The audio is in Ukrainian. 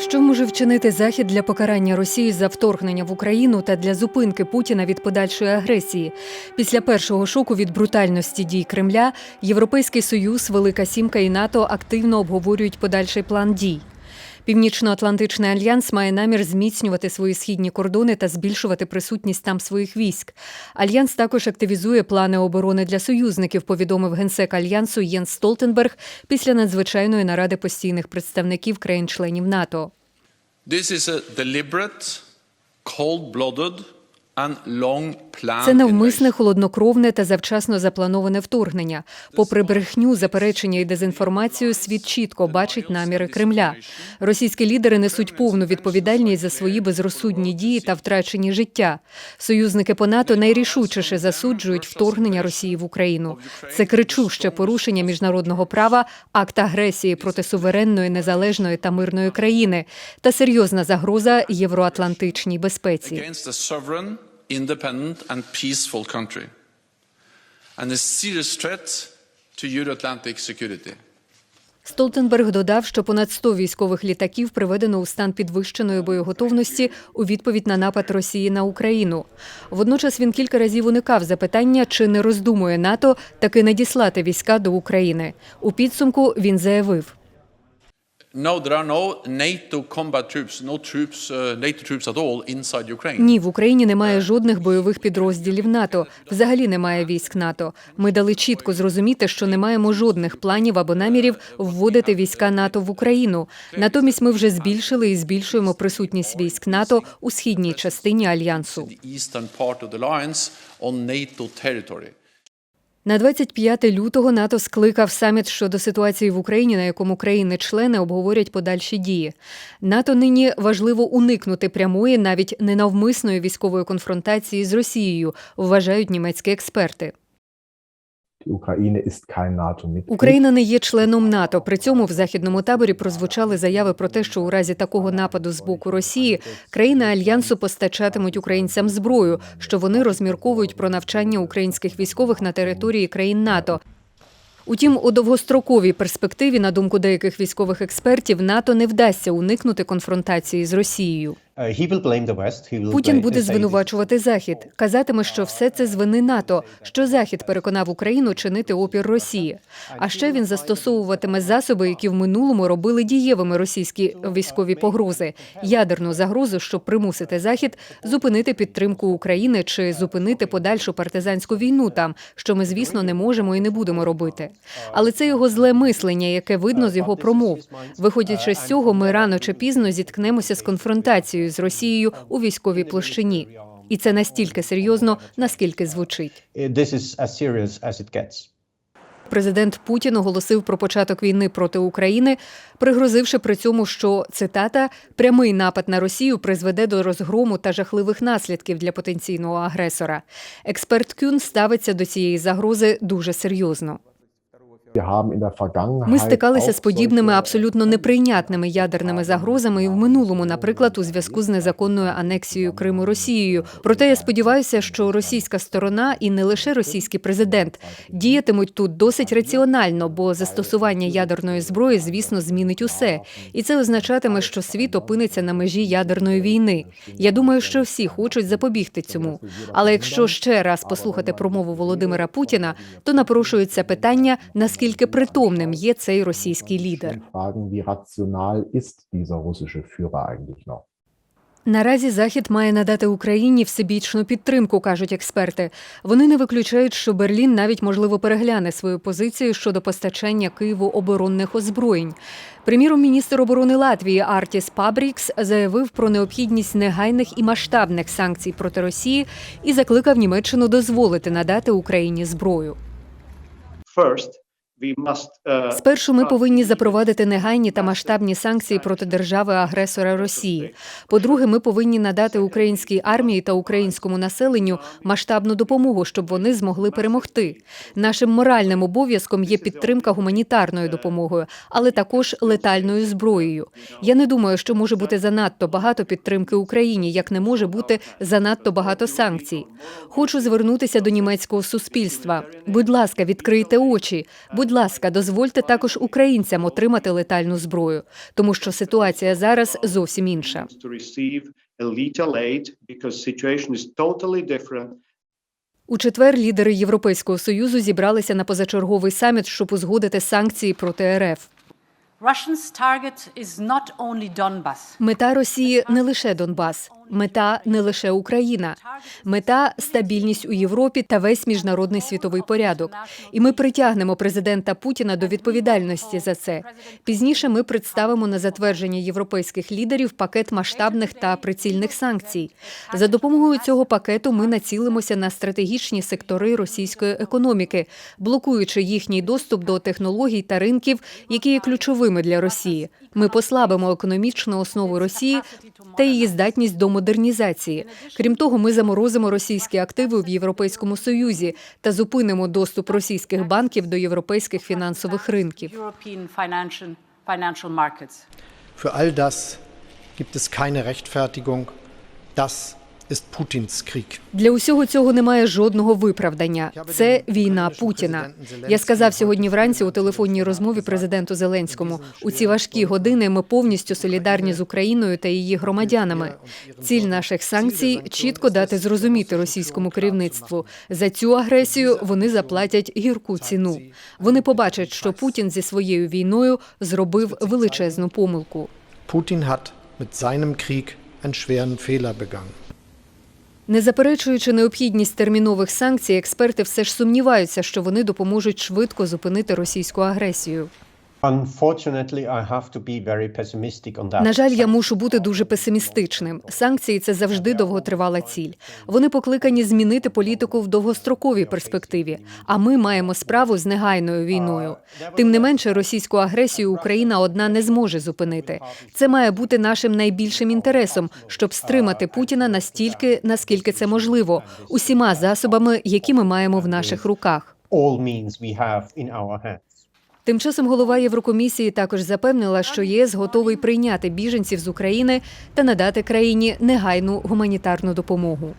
Що може вчинити Захід для покарання Росії за вторгнення в Україну та для зупинки Путіна від подальшої агресії? Після першого шоку від брутальності дій Кремля Європейський Союз, Велика Сімка і НАТО активно обговорюють подальший план дій. Північно-Атлантичний альянс має намір зміцнювати свої східні кордони та збільшувати присутність там своїх військ. Альянс також активізує плани оборони для союзників, повідомив генсек альянсу Єнс Столтенберг після надзвичайної наради постійних представників країн-членів НАТО. This is a deliberate, cold blooded, Це навмисне, холоднокровне та завчасно заплановане вторгнення. Попри брехню, заперечення і дезінформацію, світ чітко бачить наміри Кремля. Російські лідери несуть повну відповідальність за свої безрозсудні дії та втрачені життя. Союзники по НАТО найрішучіше засуджують вторгнення Росії в Україну. Це кричуще порушення міжнародного права, акт агресії проти суверенної, незалежної та мирної країни та серйозна загроза євроатлантичній безпеці. Independent and peaceful country, and a serious threat to Euro-Atlantic security. Столтенберг додав, що понад 100 військових літаків приведено у стан підвищеної боєготовності у відповідь на напад Росії на Україну. Водночас він кілька разів уникав запитання, чи не роздумує НАТО таки надіслати війська до України. У підсумку він заявив. No, there are no NATO combat troops, no troops, uh, NATO troops at all inside Ukraine. Ні, в Україні немає жодних бойових підрозділів НАТО. Взагалі немає військ НАТО. Ми дали чітко зрозуміти, що не маємо жодних планів або намірів вводити війська НАТО в Україну. Натомість ми вже збільшили і збільшуємо присутність військ НАТО у східній частині альянсу. На 25 лютого НАТО скликав саміт щодо ситуації в Україні, на якому країни-члени обговорять подальші дії. НАТО нині важливо уникнути прямої, навіть ненавмисної військової конфронтації з Росією, вважають німецькі експерти. Україна не є членом НАТО. При цьому в західному таборі прозвучали заяви про те, що у разі такого нападу з боку Росії країни альянсу постачатимуть українцям зброю, що вони розмірковують про навчання українських військових на території країн НАТО. Утім, у довгостроковій перспективі, на думку деяких військових експертів, НАТО не вдасться уникнути конфронтації з Росією. Uh, Путін буде звинувачувати Захід, казатиме, що все це з вини НАТО, що Захід переконав Україну чинити опір Росії. А ще він застосовуватиме засоби, які в минулому робили дієвими російські військові погрози, ядерну загрозу, щоб примусити Захід зупинити підтримку України чи зупинити подальшу партизанську війну там, що ми, звісно, не можемо і не будемо робити. Але це його зле мислення, яке видно з його промов. Виходячи з цього, ми рано чи пізно зіткнемося з конфронтацією з Росією у військовій площині. І це настільки серйозно, наскільки звучить. Президент Путін оголосив про початок війни проти України, пригрозивши при цьому, що цитата прямий напад на Росію призведе до розгрому та жахливих наслідків для потенційного агресора. Експерт Кюн ставиться до цієї загрози дуже серйозно. Ми стикалися з подібними абсолютно неприйнятними ядерними загрозами і в минулому, наприклад, у зв'язку з незаконною анексією Криму Росією. Проте я сподіваюся, що російська сторона і не лише російський президент діятимуть тут досить раціонально, бо застосування ядерної зброї, звісно, змінить усе, і це означатиме, що світ опиниться на межі ядерної війни. Я думаю, що всі хочуть запобігти цьому. Але якщо ще раз послухати промову Володимира Путіна, то напрошується питання, наскільки притомним є цей російський лідер. Наразі Захід має надати Україні всебічну підтримку, кажуть експерти. Вони не виключають, що Берлін навіть можливо перегляне свою позицію щодо постачання Києву оборонних озброєнь. Приміром, міністр оборони Латвії Артіс Пабрікс заявив про необхідність негайних і масштабних санкцій проти Росії і закликав Німеччину дозволити надати Україні зброю. First, Спершу ми повинні запровадити негайні та масштабні санкції проти держави-агресора Росії. По-друге, ми повинні надати українській армії та українському населенню масштабну допомогу, щоб вони змогли перемогти. Нашим моральним обов'язком є підтримка гуманітарною допомогою, але також летальною зброєю. Я не думаю, що може бути занадто багато підтримки Україні, як не може бути занадто багато санкцій. Хочу звернутися до німецького суспільства. Будь ласка, відкрийте очі. Будь будь ласка, дозвольте також українцям отримати летальну зброю, тому що ситуація зараз зовсім інша. У четвер лідери Європейського союзу зібралися на позачерговий саміт, щоб узгодити санкції проти РФ. Мета Росії не лише Донбас, мета не лише Україна, мета стабільність у Європі та весь міжнародний світовий порядок. І ми притягнемо президента Путіна до відповідальності за це. Пізніше ми представимо на затвердження європейських лідерів пакет масштабних та прицільних санкцій. За допомогою цього пакету ми націлимося на стратегічні сектори російської економіки, блокуючи їхній доступ до технологій та ринків, які є ключовими для Росії. Ми послабимо економічну основу Росії та її здатність до модернізації. Крім того, ми заморозимо російські активи в Європейському Союзі та зупинимо доступ російських банків до європейських фінансових ринків. Für all das gibt es keine Rechtfertigung. Das. Для усього цього немає жодного виправдання. Це війна Путіна. Я сказав сьогодні вранці у телефонній розмові президенту Зеленському. У ці важкі години ми повністю солідарні з Україною та її громадянами. Ціль наших санкцій чітко дати зрозуміти російському керівництву. За цю агресію вони заплатять гірку ціну. Вони побачать, що Путін зі своєю війною зробив величезну помилку. Putin hat mit seinem Krieg einen schweren Fehler begangen. Не заперечуючи необхідність термінових санкцій, експерти все ж сумніваються, що вони допоможуть швидко зупинити російську агресію. На жаль, я мушу бути дуже песимістичним. Санкції це завжди довготривала ціль. Вони покликані змінити політику в довгостроковій перспективі. А ми маємо справу з негайною війною. Тим не менше, російську агресію Україна одна не зможе зупинити. Це має бути нашим найбільшим інтересом, щоб стримати Путіна настільки, наскільки це можливо, усіма засобами, які ми маємо в наших руках. Тим часом голова Єврокомісії також запевнила, що ЄС готовий прийняти біженців з України та надати країні негайну гуманітарну допомогу.